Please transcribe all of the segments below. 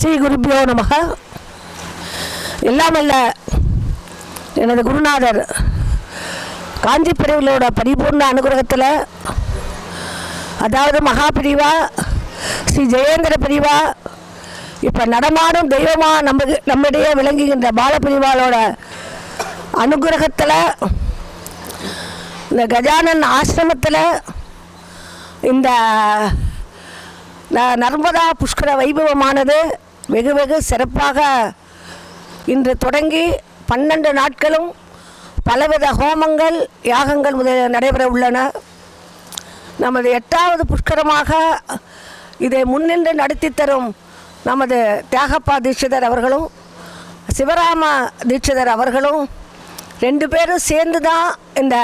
ஸ்ரீ குருபியோ நமக எல்லாமல்ல எனது குருநாதர் காஞ்சி பிரிவுகளோட பரிபூர்ண அனுகிரகத்தில் அதாவது மகா பிரிவா ஸ்ரீ ஜெயேந்திர பிரிவா இப்போ நடமாடும் தெய்வமாக நம்ம நம்மிடையே விளங்குகின்ற பாலபிரிவாளோட அனுகிரகத்தில் இந்த கஜானன் ஆசிரமத்தில் இந்த ந- நர்மதா புஷ்கர வைபவமானது வெகு வெகு சிறப்பாக இன்று தொடங்கி பன்னெண்டு நாட்களும் பலவித ஹோமங்கள் யாகங்கள் முதலிய நடைபெற உள்ளன. நமது எட்டாவது புஷ்கரமாக இதை முன்னின்று நடத்தி தரும் நமது தியாகப்பா தீட்சிதர் அவர்களும் சிவராம தீட்சிதர் அவர்களும் ரெண்டு பேரும் சேர்ந்து தான் இந்த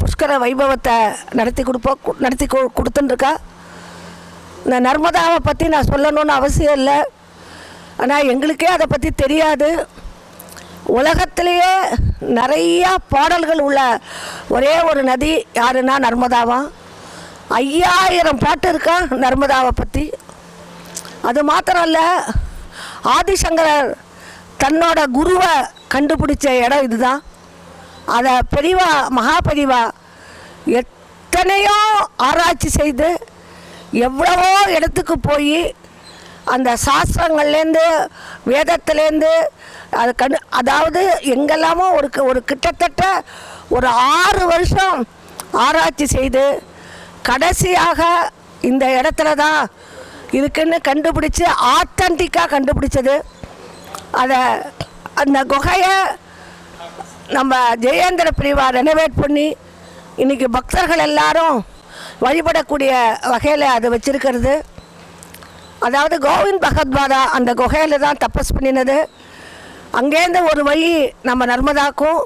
புஷ்கர வைபவத்தை நடத்தி கொடுப்போம் நடத்தி கொ கொடுத்துட்டுருக்கா இந்த நர்மதாவை பற்றி நான் சொல்லணும்னு அவசியம் இல்லை. ஆனால் எங்களுக்கே அதை பற்றி தெரியாது. உலகத்திலேயே நிறையா பாடல்கள் உள்ள ஒரே ஒரு நதி யாருன்னா நர்மதாவா. ஐயாயிரம் பாட்டு இருக்கா நர்மதாவை பற்றி அது மாத்திரம் இல்லை ஆதிசங்கரர் தன்னோட குருவை கண்டுபிடிச்ச இடம் இதுதான். அதை பெரிவா மகா எத்தனையோ ஆராய்ச்சி செய்து எவ்வளவோ இடத்துக்கு போய் அந்த சாஸ்திரங்கள்லேருந்து வேதத்துலேருந்து அது கண் அதாவது எங்கெல்லாமோ ஒரு க- ஒரு கிட்டத்தட்ட ஒரு ஆறு வருஷம் ஆராய்ச்சி செய்து கடைசியாக இந்த இடத்துல தான் இருக்குன்னு கண்டுபிடிச்சி ஆத்தன்டிக்காக கண்டுபிடிச்சது. அதை அந்த குகையை நம்ம ஜெயேந்திர பிரிவா ரெனோவேட் பண்ணி இன்றைக்கி பக்தர்கள் எல்லாரும் வழிபடக்கூடிய வகையில் அதை வச்சுருக்கிறது. அதாவது கோவிந்த் பகத்வாதா அந்த குகையில் தான் தப்பஸ் பண்ணினது. அங்கேருந்து ஒரு வழி நம்ம நர்மதாக்கும்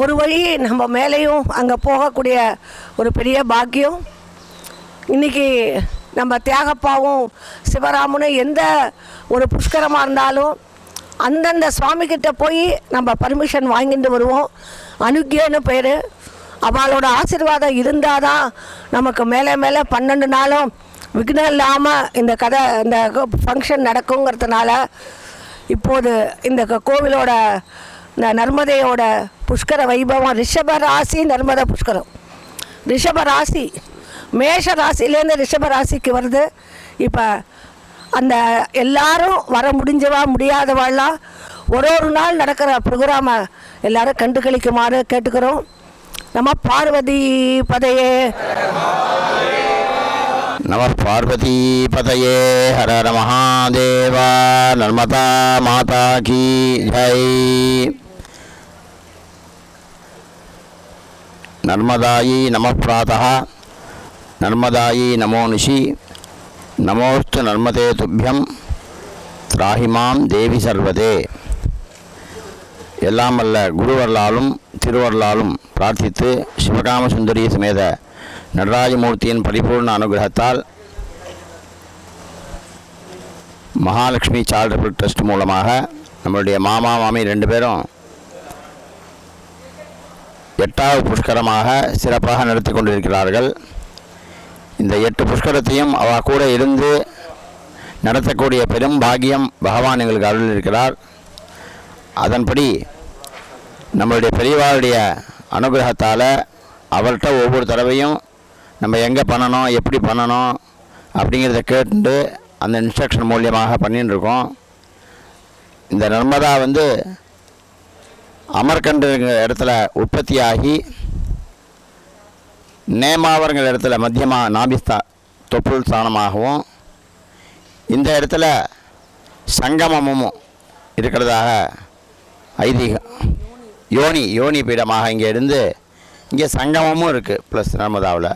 ஒரு வழி நம்ம மேலேயும் அங்கே போகக்கூடிய ஒரு பெரிய பாக்கியம். இன்றைக்கி நம்ம தியாகப்பாவும் சிவராமனும் எந்த ஒரு புஷ்கரமாக இருந்தாலும் அந்தந்த சுவாமிகிட்ட போய் நம்ம பர்மிஷன் வாங்கிட்டு வருவோம். அனுக்கியன்னு பேர். அவளோட ஆசீர்வாதம் இருந்தால் தான் நமக்கு மேலே மேலே பன்னெண்டு நாளும் விக்னம் இல்லாமல் இந்த கதை இந்த ஃபங்க்ஷன் நடக்குங்கிறதுனால இப்போது இந்த கோவிலோட இந்த நர்மதையோட புஷ்கர வைபவம் ரிஷப ராசி நர்மத புஷ்கரம். ரிஷப ராசி மேஷ ராசிலேருந்து ரிஷப ராசிக்கு வருது. இப்போ அந்த எல்லாரும் வர முடிஞ்சவா முடியாதவாள்லாம் ஒரு ஒரு நாள் நடக்கிற ப்ரோக்ராமை எல்லாரும் கண்டு கழிக்குமாறு கேட்டுக்கிறோம். நம்ம பார்வதி பதையே. நம பார்வதி பதையே ஹர ஹர மகாதேவா நர்மதா மாதா கி ஜெய் நர்மதாயி நம பிராதா நர்மதாயி நமோ நிஷி நமோஸ்து நர்மதே துப்பியம் திராஹிமாம் தேவி சர்வதே எல்லாம் வல்ல குருவர்களாலும் திருவர்களாலும் பிரார்த்தித்து சிவகாமசுந்தரி சமேத நடராஜமூர்த்தியின் பரிபூர்ண அனுகிரகத்தால் மகாலட்சுமி சாரிட்டபிள் ட்ரஸ்ட் மூலமாக நம்மளுடைய மாமா மாமி ரெண்டு பேரும் எட்டாவது புஷ்கரமாக சிறப்பாக நடத்தி கொண்டிருக்கிறார்கள். இந்த எட்டு புஷ்கரத்தையும் அவ கூட இருந்து நடத்தக்கூடிய பெரும் பாக்கியம் பகவான் எங்களுக்கு அருள் இருக்கிறார் அதன்படி நம்மளுடைய பெரியவாருடைய அனுகிரகத்தால் அவர்கிட்ட ஒவ்வொரு தடவையும் நம்ம எங்கே பண்ணணும் எப்படி பண்ணணும் அப்படிங்கிறத கேட்டு அந்த இன்ஸ்ட்ரக்ஷன் மூலியமாக பண்ணின்னு இருக்கோம் இந்த நர்மதா வந்து அமர்கண்டுங்கிற இடத்துல உற்பத்தியாகி நேமாவரங்கிற இடத்துல மத்தியமாக நாபிஸ்தா தொப்புள் ஸ்தானமாகவும் இந்த இடத்துல சங்கமமும் இருக்கிறதாக ஐதீகம் யோனி யோனி பீடமாக இங்கே இருந்து இங்கே சங்கமமும் இருக்குது ப்ளஸ் நர்மதாவில்.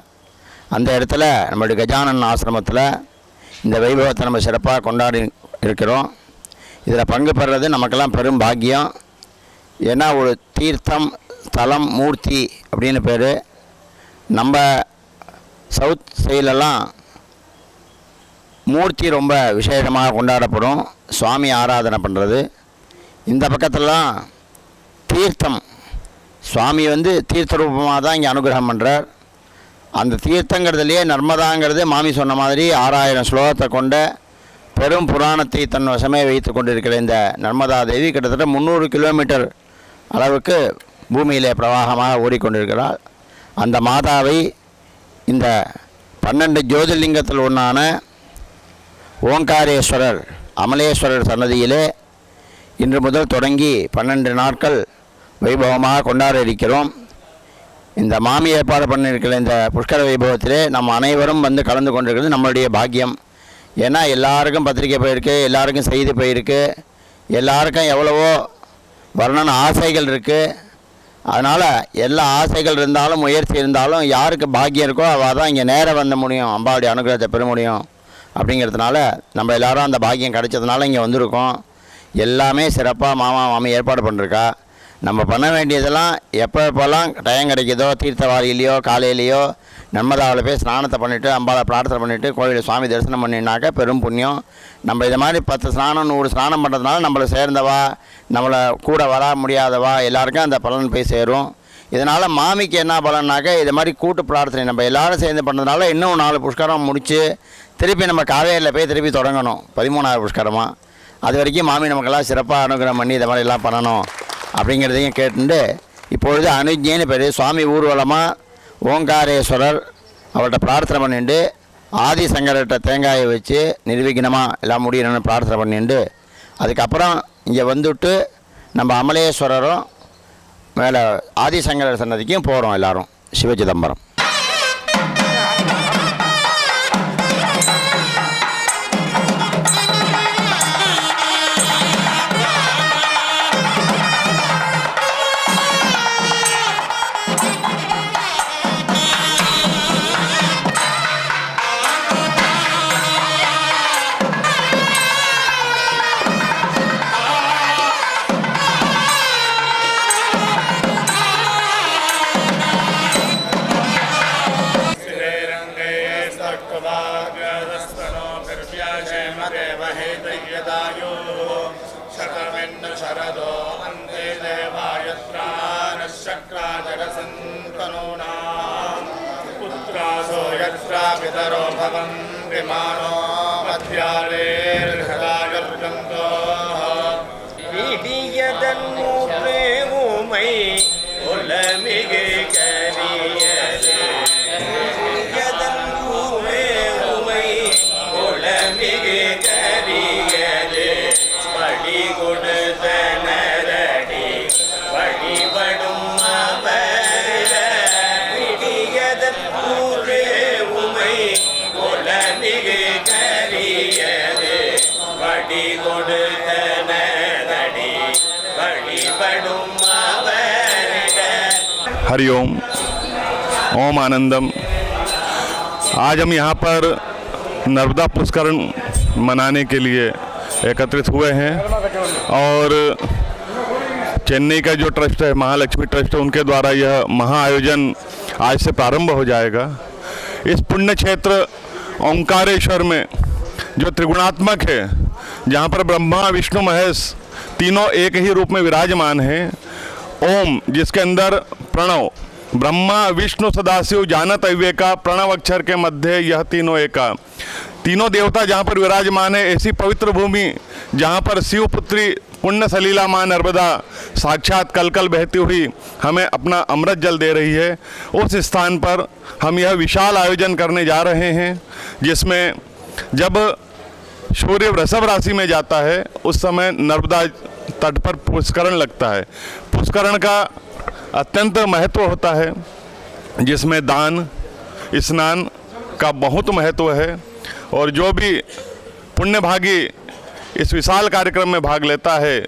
அந்த இடத்துல நம்மளுடைய கஜானன் ஆசிரமத்தில் இந்த வைபவத்தை நம்ம சிறப்பாக கொண்டாடி இருக்கிறோம். இதில் பங்கு பெறுறது நமக்கெல்லாம் பெரும் பாக்கியம். ஏன்னா ஒரு தீர்த்தம் ஸ்தலம் மூர்த்தி அப்படின்னு பேர். நம்ம சவுத் சைட்லலாம் மூர்த்தி ரொம்ப விசேஷமாக கொண்டாடப்படும். சுவாமி ஆராதனை பண்ணுறது இந்த பக்கத்துலலாம் தீர்த்தம். சுவாமி வந்து தீர்த்த ரூபமாக தான் இங்கே அனுகிரகம் பண்ணுறார் அந்த தீர்த்தங்கிறதுலையே நர்மதாங்கிறது மாமி சொன்ன மாதிரி ஆறாயிரம் ஸ்லோகத்தை கொண்ட பெரும் புராணத்தை தன் வசமே வைத்து கொண்டிருக்கிற இந்த நர்மதா தேவி கிட்டத்தட்ட முந்நூறு கிலோமீட்டர் அளவுக்கு பூமியிலே பிரவாகமாக ஓடிக்கொண்டிருக்கிறாள். அந்த மாதாவை இந்த பன்னெண்டு ஜோதிர்லிங்கத்தில் ஒன்றான ஓங்காரேஸ்வரர் அமலேஸ்வரர் சன்னதியிலே இன்று முதல் தொடங்கி பன்னெண்டு நாட்கள் வைபவமாக கொண்டாட இருக்கிறோம். இந்த மாமி ஏற்பாடு பண்ணியிருக்கிற இந்த புஷ்கர வைபவத்திலே நம்ம அனைவரும் வந்து கலந்து கொண்டிருக்கிறது நம்மளுடைய பாக்கியம். ஏன்னா எல்லாருக்கும் பத்திரிக்கை போயிருக்கு எல்லாருக்கும் செய்தி போயிருக்கு எல்லாருக்கும் எவ்வளவோ வரணும்னு ஆசைகள் இருக்குது அதனால் எல்லா ஆசைகள் இருந்தாலும் முயற்சி இருந்தாலும் யாருக்கு பாக்கியம் இருக்கோ அவள் தான் இங்கே நேராக வந்து முடியும் அம்பாவுடைய அனுகிரகத்தை பெற முடியும். அப்படிங்கிறதுனால நம்ம எல்லாரும் அந்த பாக்கியம் கிடைச்சதுனால இங்கே வந்திருக்கோம். எல்லாமே சிறப்பாக மாமா மாமி ஏற்பாடு பண்ணிருக்கா. நம்ம பண்ண வேண்டியதெல்லாம் எப்போ எப்போல்லாம் டைம் கிடைக்குதோ தீர்த்தவாரியிலையோ காலையிலையோ நர்மதாவில் போய் ஸ்நானத்தை பண்ணிவிட்டு அம்பாவை பிரார்த்தனை பண்ணிவிட்டு கோயிலில் சுவாமி தரிசனம் பண்ணினாக்க பெரும் புண்ணியம். நம்ம இது மாதிரி பத்து ஸ்நானம் நூறு ஸ்நானம் பண்ணுறதுனால நம்மளை சேர்ந்தவா நம்மளை கூட வர முடியாதவா எல்லாருக்கும் அந்த பலன் போய் சேரும். இதனால் மாமிக்கு என்ன பலன்னாக்க இது மாதிரி கூட்டு பிரார்த்தனை நம்ம எல்லாரும் சேர்ந்து பண்ணதுனால இன்னும் நாலு புஷ்கரம் முடித்து திருப்பி நம்ம காவேரியில் போய் திருப்பி தொடங்கணும் பதிமூணாவது புஷ்கரமாக அது வரைக்கும் மாமி நமக்கெல்லாம் சிறப்பாக அனுகிரகம் பண்ணி இந்த மாதிரி எல்லாம் பண்ணணும். அப்படிங்கிறதையும் கேட்டுண்டு இப்பொழுது அனுஜின்னு பேர் சுவாமி ஊர்வலமாக ஓங்காரேஸ்வரர் அவர்கிட்ட பிரார்த்தனை பண்ணிட்டு ஆதிசங்கர்கிட்ட தேங்காயை வச்சு நிர்விக்னமாக எல்லாம் முடியணும்னு பிரார்த்தனை பண்ணிட்டு அதுக்கப்புறம் இங்கே வந்துட்டு நம்ம அமலேஸ்வரரும் மேலே ஆதிசங்கரர் சன்னதிக்கும் போகிறோம் எல்லோரும் சிவ சிதம்பரம். हरिओम ओम। ओम आनंदम। आज हम यहाँ पर नर्मदा पुष्करण मनाने के लिए एकत्रित हुए हैं और चेन्नई का जो ट्रस्ट है, महालक्ष्मी ट्रस्ट है उनके द्वारा यह महाआयोजन आज से प्रारंभ हो जाएगा। इस पुण्य क्षेत्र ओंकारेश्वर में जो त्रिगुणात्मक है जहाँ पर ब्रह्मा, विष्णु, महेश तीनों एक ही रूप में विराजमान हैं। ओम, जिसके अंदर प्रणव, ब्रह्मा, विष्णु, सदाशिव, जानत अव्यका प्रणव अक्षर के मध्य यह तीनों एका। तीनों देवता जहाँ पर विराजमान है, ऐसी पवित्र भूमि जहाँ पर शिव पुत्री पुण्य सलीला माँ नर्मदा साक्षात कल कल बहती हुई हमें अपना अमृत जल दे रही है। उस स्थान पर हम यह विशाल आयोजन करने जा रहे हैं, जिसमें जब सूर्य वृषभ राशि में जाता है, उस समय नर्मदा तट पर पुष्करण लगता है। पुष्करण का अत्यंत महत्व होता है, जिसमें दान, स्नान का बहुत महत्व है और जो भी पुण्यभागी इस विशाल कार्यक्रम में भाग लेता है,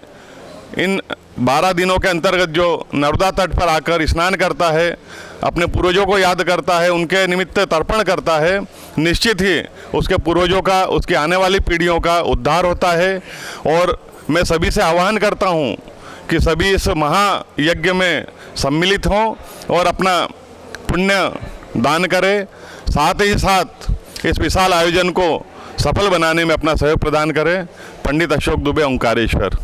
इन बारह दिनों के अंतर्गत जो नर्मदा तट पर आकर स्नान करता है अपने पूर्वजों को याद करता है, उनके निमित्त तर्पण करता है। निश्चित ही उसके पूर्वजों का, उसकी आने वाली पीढ़ियों का उद्धार होता है। और मैं सभी से आह्वान करता हूँ कि सभी इस महायज्ञ में सम्मिलित हों और अपना पुण्य दान करें। साथ ही साथ इस विशाल आयोजन को सफल बनाने में अपना सहयोग प्रदान करें। पंडित अशोक दुबे, ओंकारेश्वर।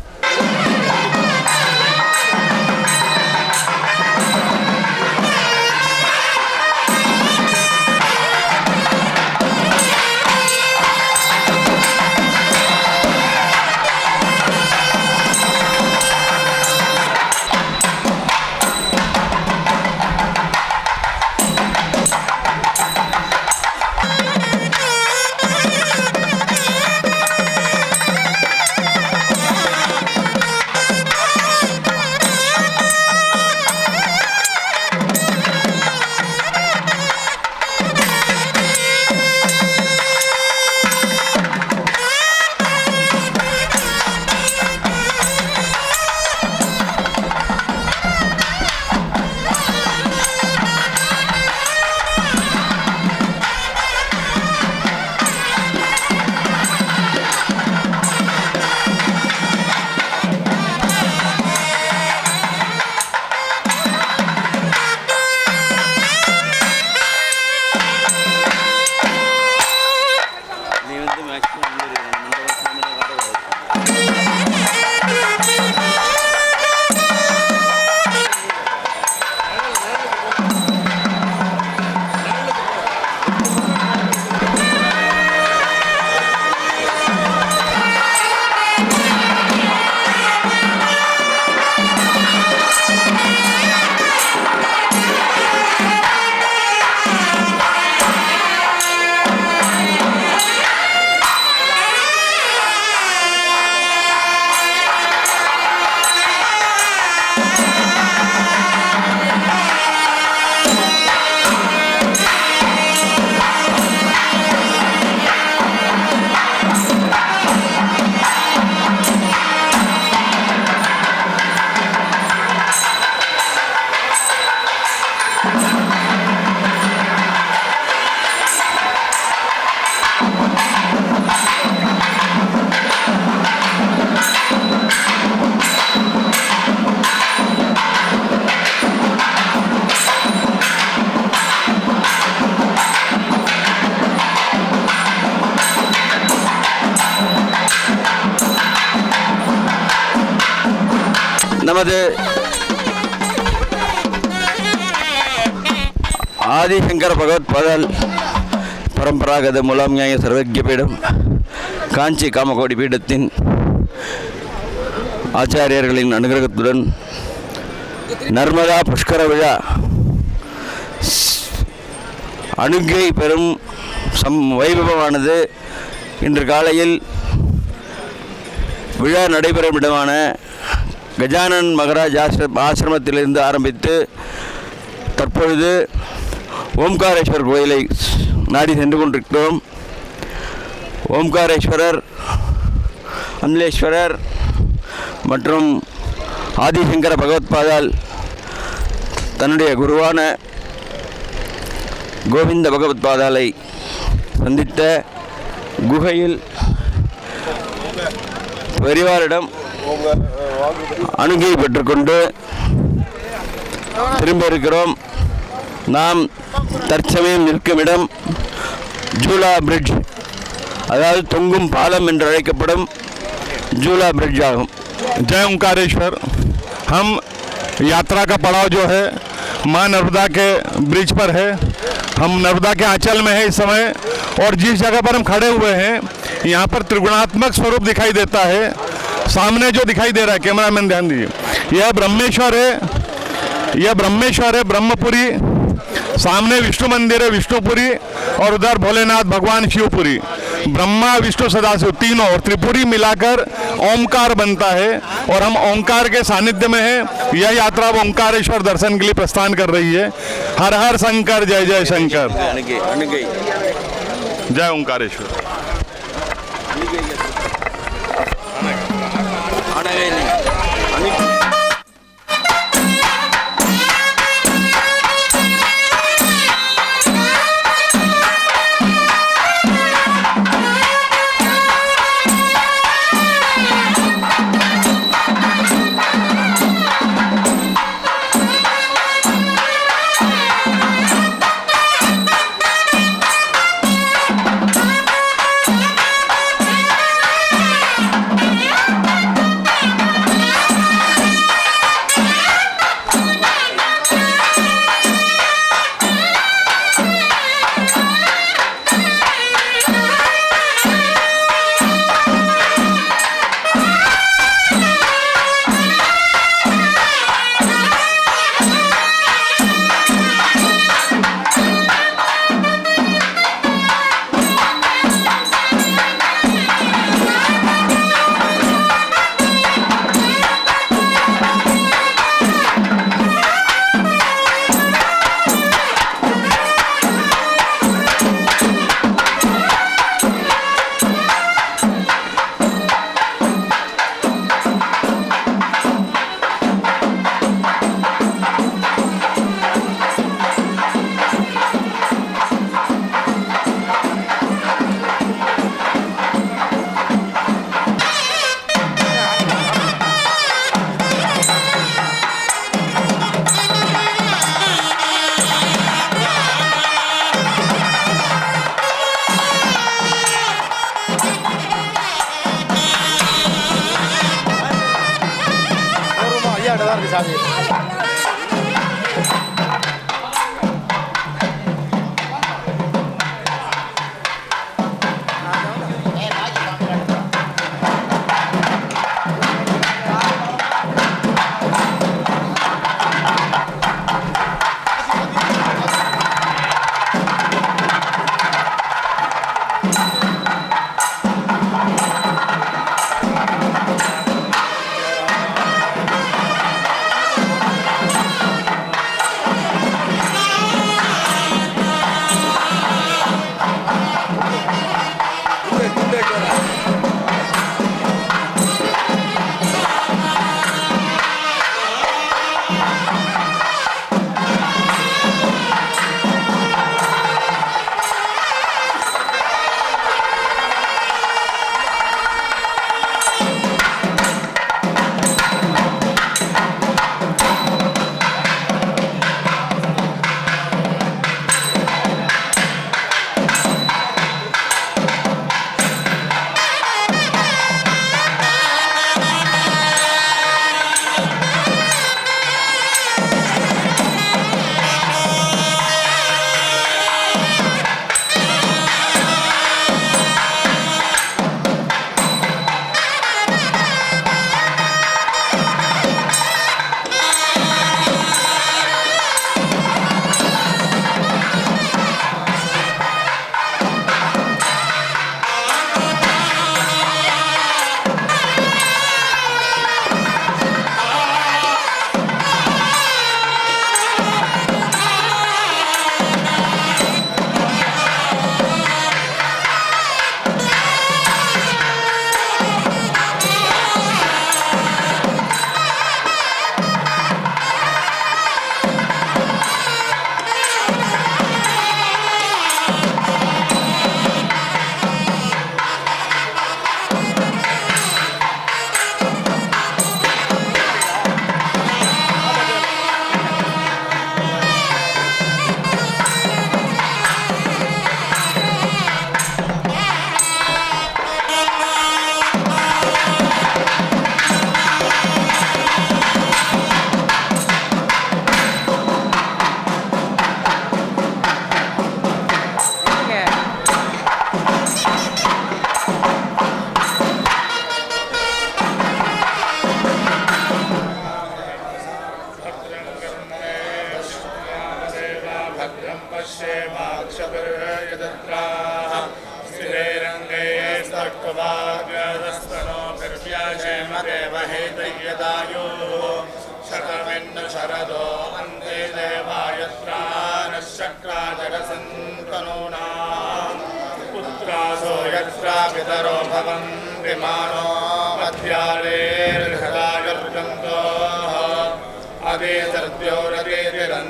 நமது ஆதிசங்கர பகவத் பரம்பராகத மூலம் நியாய சர்வஜ்ய பீடம். காஞ்சி காமகோடி பீடத்தின் ஆச்சாரியர்களின் அனுகிரகத்துடன் நர்மதா புஷ்கர விழா அணுகை பெறும் சம் வைபவமானது இன்று காலையில் விழா நடைபெறும் இடமான கஜானன் மகராஜ் ஆசிரம் ஆசிரமத்திலிருந்து ஆரம்பித்து தற்பொழுது ஓம்காரேஸ்வர் கோயிலை நாடி சென்று கொண்டிருக்கிறோம். ஓம்காரேஸ்வரர் அமலேஸ்வரர் மற்றும் ஆதிசங்கர பகவத்பாதால் தன்னுடைய குருவான கோவிந்த பகவத்பாதாலை சந்தித்த குகையில் பெரிவாரிடம் அணுகை பெற்றுக்கொண்டு திரும்ப இருக்கிறோம் நாம் தற்சமயம் நிற்கும் இடம் ஜூலா பிரிட்ஜ் அதாவது தொங்கும் பாலம் என்று அழைக்கப்படும் ஜூலா பிரிட்ஜ் ஆகும் जय ओंकारेश्वर हम यात्रा का पड़ाव जो है माँ नर्मदा के ब्रिज पर है हम नर्मदा के आंचल में है इस समय और जिस जगह पर हम खड़े हुए हैं यहाँ पर त्रिगुणात्मक स्वरूप दिखाई देता है सामने जो दिखाई दे रहा है कैमरा मैन ध्यान दीजिए। यह ब्रह्मेश्वर है यह ब्रह्मेश्वर है ब्रह्मपुरी। सामने विष्णु मंदिर है विष्णुपुरी। और उधर भोलेनाथ भगवान शिवपुरी। ब्रह्मा विष्णु सदाशिव तीनों। और त्रिपुरी मिलाकर ओंकार बनता है। और हम ओंकार के सानिध्य में हैं। यह यात्रा ओंकारेश्वर दर्शन के लिए प्रस्थान कर रही है। हर हर शंकर जय जय शंकर। जय ओंकारेश्वर।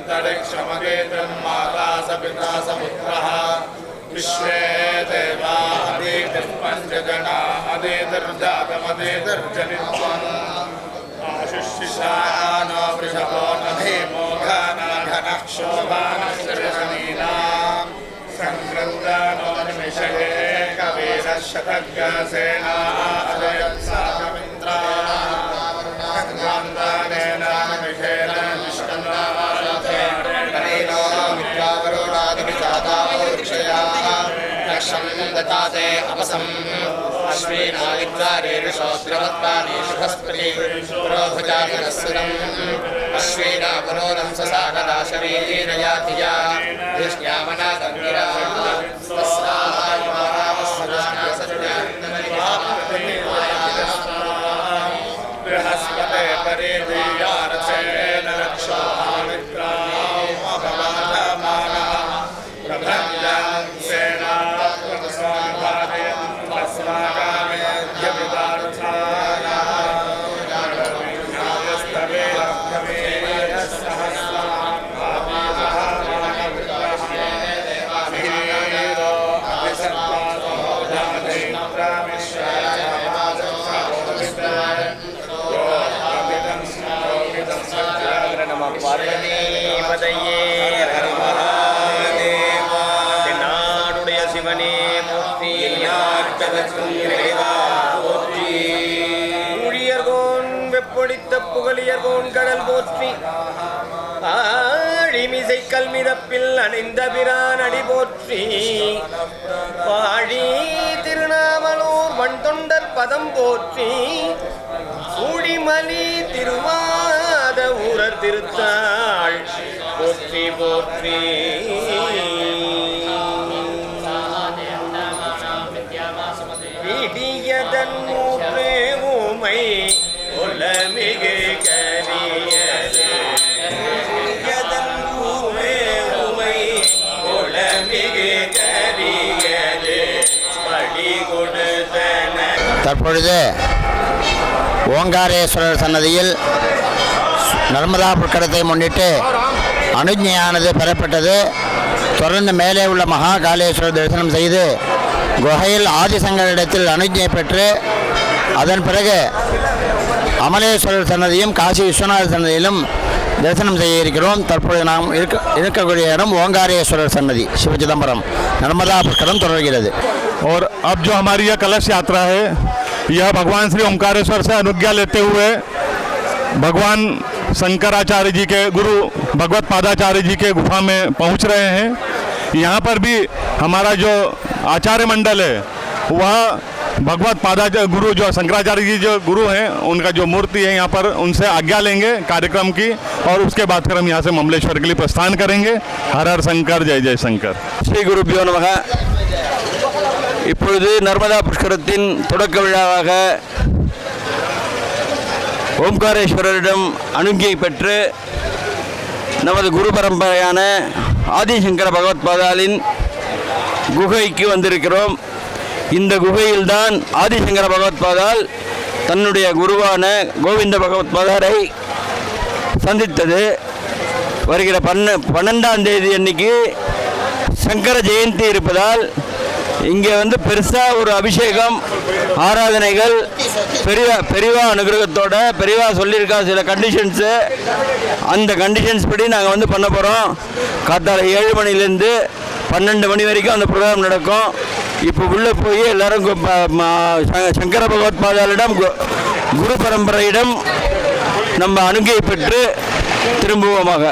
अन्तरिक्षमकेतम् माता स पिता स पुत्रः। विश्वे देवा अदेतिर्पञ्चजना अदेतिर्जातमदेतिर्जनित्वम् आशिष्यशानो वृषभो न भीमोघानाघनः शोभानश्रयसमीना सङ्कृन्दानो निमिषये कवीरशतज्ञसेना अजयत्सा दताते अपसम् अश्वीनादिद्वारेषोत्रवत्पानेषु हस्पति पुरोभुजागरस्वरम् अश्वीना पुरोरं ससागदाशवीरया धिया धिष्ण्यामनादन्दिरा बृहस्पते பார்வதிபதையே நாடுடைய சிவனே மூர்த்தி. ஊழியர்கோன் வெப்பொழித்த புகழியர்கோன் கடல் போற்றி. ஆழிமிசை கல்மிதப்பில் அணிந்த பிரான் அடி போற்றி. பாழி திருநாமலூர் வன் தொண்டர் பதம் போற்றி. ஊழிமலி திருவாத ஊரர் திருத்தாள் போற்றி போற்றி. விடியதன் மூற்றே ஊமை உலமிகு கரியது விடியதன் ஊமே ஊமை கரியது படி கொடுத்தன. தற்பொழுது ஓங்காரேஸ்வரர் சன்னதியில் நர்மதா புட்கடத்தை முன்னிட்டு அனுஜையானது பெறப்பட்டது தொடர்ந்து மேலே உள்ள மகா காளேஸ்வரர் தரிசனம் செய்து குகையில் ஆதிசங்கரிடத்தில் அனுஜை பெற்று அதன் பிறகு அமலேஸ்வரர் சன்னதியும் காசி விஸ்வநாதர் சன்னதியிலும் தரிசனம் செய்ய இருக்கிறோம் தற்பொழுது நாம் இருக்க இருக்கக்கூடிய இடம் ஓங்காரேஸ்வரர் சன்னதி சிவச்சிதம்பரம் நர்மதா புட்கடம் தொடர்கிறது और अब जो हमारी यह कलश यात्रा है यह भगवान श्री ओंकारेश्वर से अनुज्ञा लेते हुए भगवान शंकराचार्य जी के गुरु भगवत पादाचार्य जी के गुफा में पहुंच रहे हैं यहाँ पर भी हमारा जो आचार्य मंडल है वह भगवत पादाचार्य गुरु जो शंकराचार्य जी जो गुरु हैं उनका जो मूर्ति है यहाँ पर उनसे आज्ञा लेंगे कार्यक्रम की और उसके बाद फिर हम यहाँ से ममलेश्वर के लिए प्रस्थान करेंगे हर हर शंकर जय जय शंकर ஸ்ரீ குருபியோ நமக இப்பொழுது நர்மதா புஷ்கரத்தின் தொடக்க விழாவாக ஓம்காரேஸ்வரரிடம் அனுங்கியை பெற்று நமது குரு பரம்பரையான ஆதிசங்கர பகவத் பாதாலின் குகைக்கு வந்திருக்கிறோம். இந்த குகையில்தான் ஆதிசங்கர பகவத் பாதால் தன்னுடைய குருவான கோவிந்த பகவத் பாதாரை சந்தித்தது. வருகிற பன்ன பன்னெண்டாம் தேதி அன்னைக்கு சங்கர ஜெயந்தி இருப்பதால் இங்கே வந்து பெருசாக ஒரு அபிஷேகம் ஆராதனைகள் பெரியவா பெரியவா அனுகிரகத்தோட பெரியவா சொல்லியிருக்கா சில கண்டிஷன்ஸு அந்த கண்டிஷன்ஸ் படி நாங்கள் வந்து பண்ண போகிறோம் காத்தால ஏழு மணிலேருந்து பன்னெண்டு மணி வரைக்கும் அந்த ப்ரோக்ராம் நடக்கும். இப்போ உள்ளே போய் எல்லாரும் சங்கர பகவத் பாதாளிடம் கு- குரு பரம்பரையிடம் நம்ம அணுகை பெற்று திரும்புவோமாக.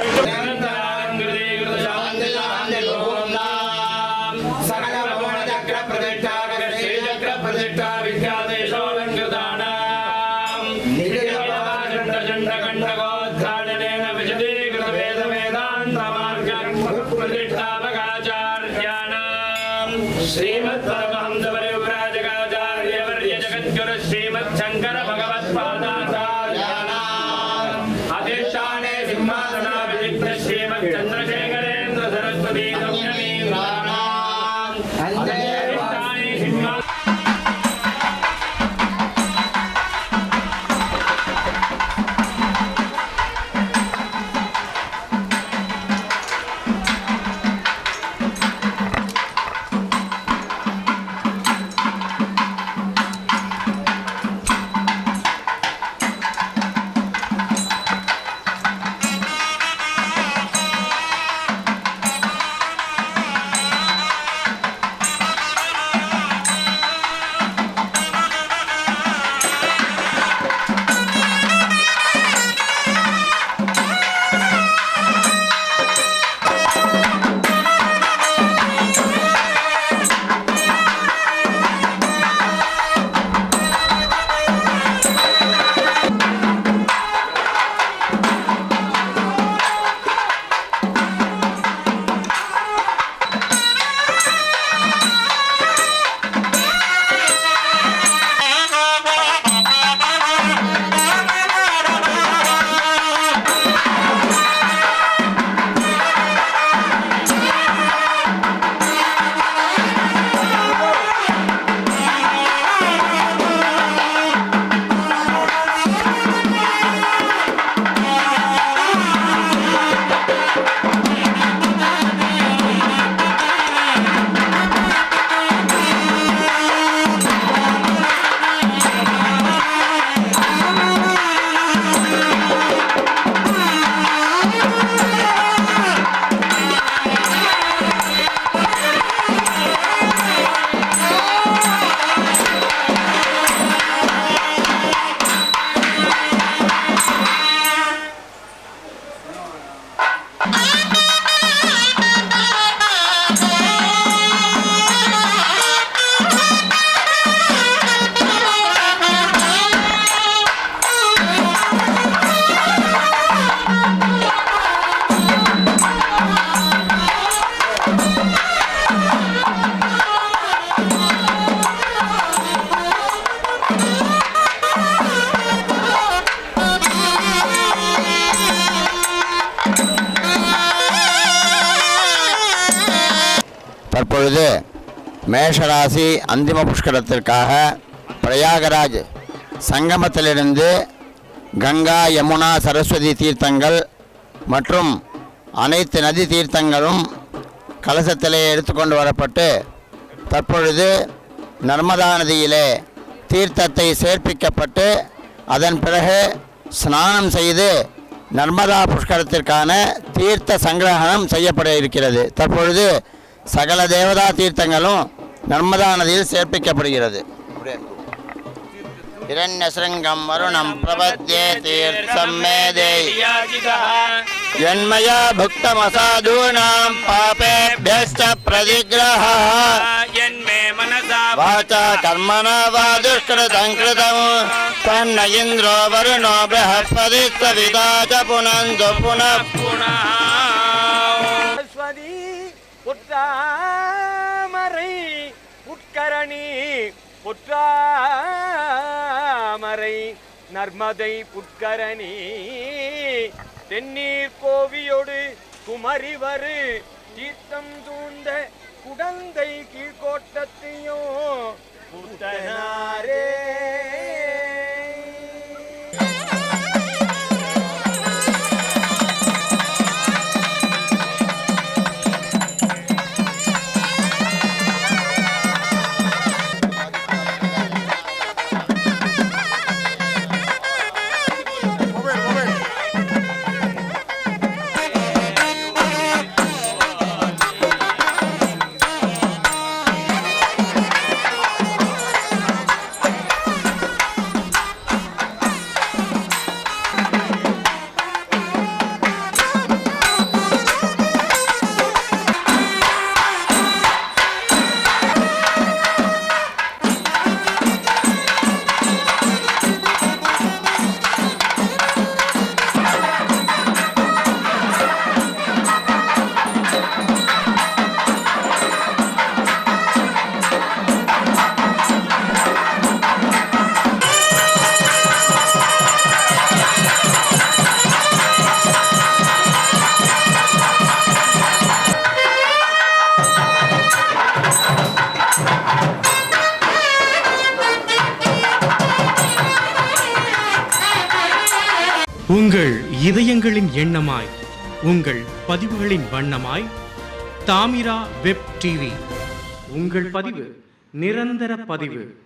அந்திம புஷ்கரத்திற்காக பிரயாகராஜ் சங்கமத்திலிருந்து கங்கா யமுனா சரஸ்வதி தீர்த்தங்கள் மற்றும் அனைத்து நதி தீர்த்தங்களும் கலசத்திலே எடுத்துக்கொண்டு வரப்பட்டு தற்பொழுது நர்மதா நதியிலே தீர்த்தத்தை சேர்ப்பிக்கப்பட்டு அதன் பிறகு ஸ்நானம் செய்து நர்மதா புஷ்கரத்திற்கான தீர்த்த சங்கிரகணம் செய்யப்பட இருக்கிறது. தற்பொழுது சகல தேவதா தீர்த்தங்களும் நர்மதா நதியில் சேர்ப்பிக்கப்படுகிறது. இரண்யசிருங்கம் வருணம் பிரபத்தியே தீர்த்தம் மேதே ஜன்மயா புக்தமசாதூனாம் பாபேபியஸ்ட பிரதிகிரஹ. என்மே மனசா வாசா கர்மணா வா துஷ்கிருதம் கிருதம். தன்ன இந்திரோ வருணோ பிரஹஸ்பதி சவிதா ச புனந்து புனः புனः புட்கரணி புற்றாமரை நர்மதை புட்கரணி தென்னீர் கோவியோடு குமரிவரு தீர்த்தம் தூந்த குடந்தை கீழ்கோட்டத்தையும் புத்தனாரே எண்ணமாய் உங்கள் பதிவுகளின் வண்ணமாய் தாமிரா வெப் டிவி. உங்கள் பதிவு நிரந்தர பதிவு.